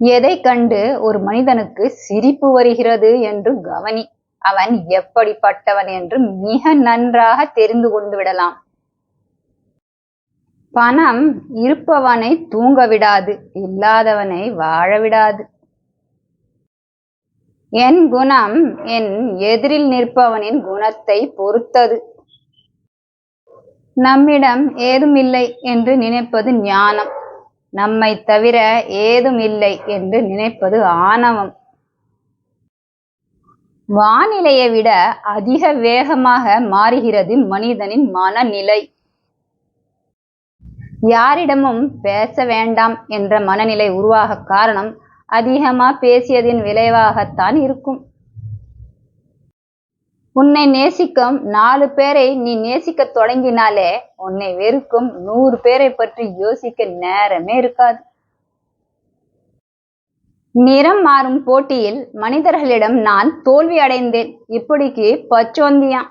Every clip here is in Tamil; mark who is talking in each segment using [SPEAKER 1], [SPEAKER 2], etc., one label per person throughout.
[SPEAKER 1] எதை கண்டு ஒரு மனிதனுக்கு சிரிப்பு வருகிறது என்று கவனி. அவன் எப்படிப்பட்டவன் என்று மிக நன்றாக தெரிந்து கொண்டு விடலாம். பணம் இருப்பவனை தூங்க விடாது இல்லாதவனை வாழ விடாது. என் குணம் என் எதிரில் நிற்பவனின் குணத்தை பொறுத்தது. நம்மிடம் ஏதும் இல்லை என்று நினைப்பது ஞானம். நம்மை தவிர ஏதும் இல்லை என்று நினைப்பது ஆணவம். வானிலையை விட அதிக வேகமாக மாறுகிறது மனிதனின் மனநிலை. யாரிடமும் பேச வேண்டாம் என்ற மனநிலை உருவாக காரணம் அதிகமா பேசியதின் விளைவாகத்தான் இருக்கும். உன்னை நேசிக்கும் நாலு பேரை நீ நேசிக்க தொடங்கினாலே உன்னை வெறுக்கும் நூறு பேரை பற்றி யோசிக்க நேரமே இருக்காது. நிறம் மாறும் போட்டியில் மனிதர்களிடம் நான் தோல்வி அடைந்தேன். இப்படிக்கு பச்சோந்தியான்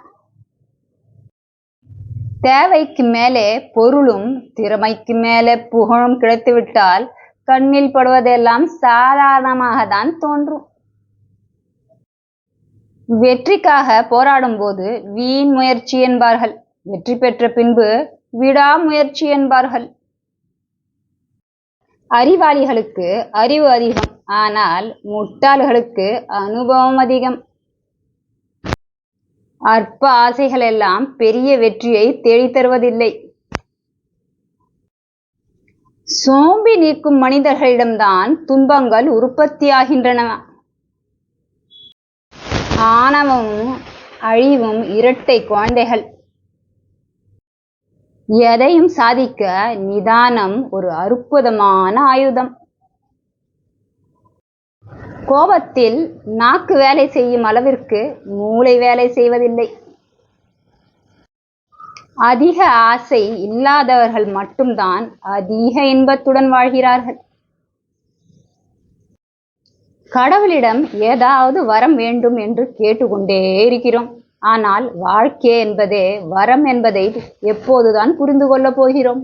[SPEAKER 1] தேவைக்கு மேலே பொருளும் திறமைக்கு மேலே புகழும் கிடைத்துவிட்டால் கண்ணில் படுவதெல்லாம் சாதாரணமாக தான் தோன்றும். வெற்றிக்காக போராடும் போது வீண் முயற்சி என்பார்கள். வெற்றி பெற்ற பின்பு விடாமுயற்சி என்பார்கள். அறிவாளிகளுக்கு அறிவு அதிகம். ஆனால் முட்டாள்களுக்கு அனுபவம் அதிகம். அற்ப ஆசைகள் எல்லாம் பெரிய வெற்றியை தேடித் தருவதில்லை. சோம்பி நீக்கும் மனிதர்களிடம்தான் துன்பங்கள் உற்பத்தியாகின்றன ஆணவமும் அழிவும் இரட்டை குழந்தைகள். எதையும் சாதிக்க நிதானம் ஒரு அற்புதமான ஆயுதம். கோபத்தில் நாக்கு வேலை செய்யும் அளவிற்கு மூளை வேலை செய்வதில்லை. அதிக ஆசை இல்லாதவர்கள் மட்டும்தான் அதிக இன்பத்துடன் வாழ்கிறார்கள். கடவுளிடம் ஏதாவது வரம் வேண்டும் என்று கேட்டுக்கொண்டே இருக்கிறோம். ஆனால் வாழ்க்கை என்பதே வரம் என்பதை எப்போதுதான் புரிந்து கொள்ளப் போகிறோம்.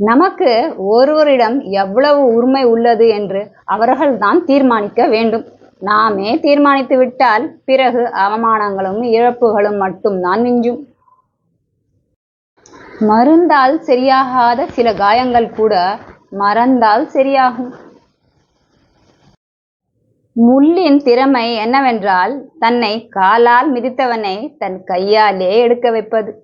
[SPEAKER 1] நமக்கு ஒருவரிடம் எவ்வளவு உரிமை உள்ளது என்று அவர்கள்தான் தீர்மானிக்க வேண்டும். நாமே தீர்மானித்து விட்டால் பிறகு அவமானங்களும் இழப்புகளும் மட்டும்தான் மிஞ்சும். மருந்தால் சரியாகாத சில காயங்கள் கூட மறந்தால் சரியாகும். முள்ளின் திறமை என்னவென்றால் தன்னை காலால் மிதித்தவனை தன் கையாலே எடுக்க வைப்பது.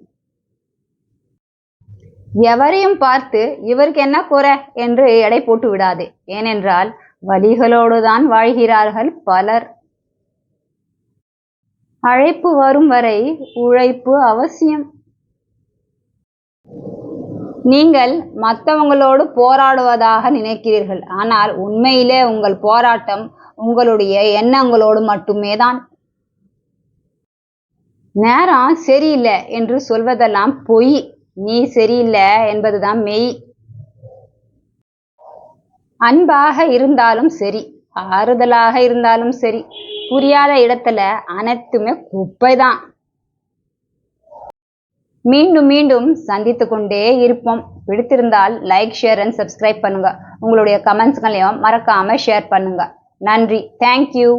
[SPEAKER 1] எவரையும் பார்த்து இவருக்கு என்ன குறை? என்று எடை போட்டு விடாதே. ஏனென்றால் வலிகளோடுதான் வாழ்கிறார்கள் பலர். அழைப்பு வரும் வரை உழைப்பு அவசியம். நீங்கள் மற்றவங்களோடு போராடுவதாக நினைக்கிறீர்கள். ஆனால் உண்மையிலே உங்கள் போராட்டம் உங்களுடைய எண்ணங்களோடு மட்டுமே தான் நேரம் சரியில்லை என்று சொல்வதெல்லாம் பொய். நீ சரியில்லை என்பதுதான் மெய். அன்பாக இருந்தாலும் சரி ஆறுதலாக இருந்தாலும் சரி புரியாத இடத்துல அனைத்துமே குப்பைதான். மீண்டும் மீண்டும் சந்தித்து கொண்டே இருப்போம். பிடித்திருந்தால் லைக் ஷேர் அண்ட் சப்ஸ்கிரைப் பண்ணுங்க. உங்களுடைய கமெண்ட்ஸ்களையும் மறக்காம ஷேர் பண்ணுங்க. நன்றி. தேங்க்யூ